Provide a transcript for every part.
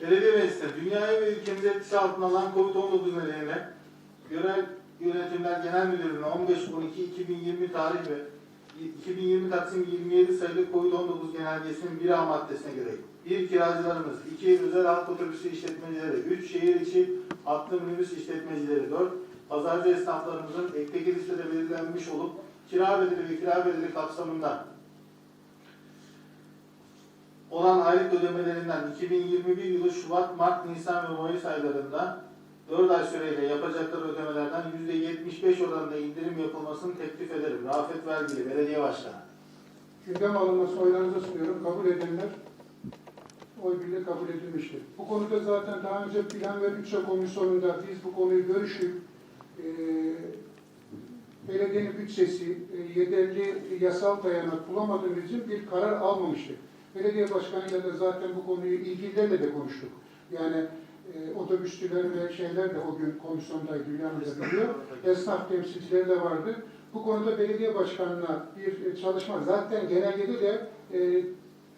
Belediye Meclisi'ne dünyaya ve ülkemize etkisi altına alan COVID-19 nedeniyle Yerel Yönetimler Genel Müdürlüğü'ne 15-12-2020 tarih ve 2020 Taksim 27 sayılı COVID-19 genelgesinin 1A maddesine göre 1. Kiracılarımız, 2. Özel halk otobüsü işletmecileri, 3. Şehir içi atlı minibüs işletmecileri, 4. Pazarcı esnaflarımızın ekteki listede belirlenmiş olup kira bedeli ve kira bedeli kapsamında olan aylık ödemelerinden 2021 yılı Şubat, Mart, Nisan ve Mayıs aylarında 4 ay süreyle yapacakları ödemelerden %75 oranında indirim yapılmasını teklif ederim. Rafet Vergili, Belediye Başkanı. Gündem alınması oylarınıza sunuyorum. Kabul edenler oy birliği kabul edilmiştir. Bu konuda zaten daha önce Plan ve Bütçe Komisyonu'nda biz bu konuyu görüşüp e, belediyenin bütçesi e, yeterli yasal dayanak bulamadığımız için bir karar almamıştık. Belediye başkanıyla da zaten bu konuyu ilgililerle de konuştuk. Yani e, otobüsçüler ve şeyler de o gün komisyondaydı, Hülya Hanım da biliyor. Esnaf temsilcileri de vardı. Bu konuda belediye başkanına bir e, çalışma, zaten genelgede de e,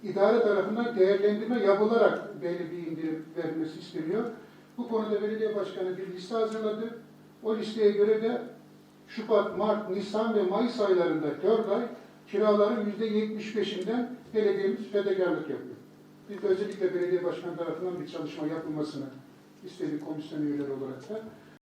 idare tarafından değerlendirme yapılarak belli bir indirim verilmesi isteniyor. Bu konuda belediye başkanı bir liste hazırladı. O listeye göre de Şubat, Mart, Nisan ve Mayıs aylarında 4 ay kiraların %75'inden belediyemiz fedakarlık yapıyor. Biz de özellikle belediye başkanı tarafından bir çalışma yapılmasını istedik komisyon üyeleri olarak da.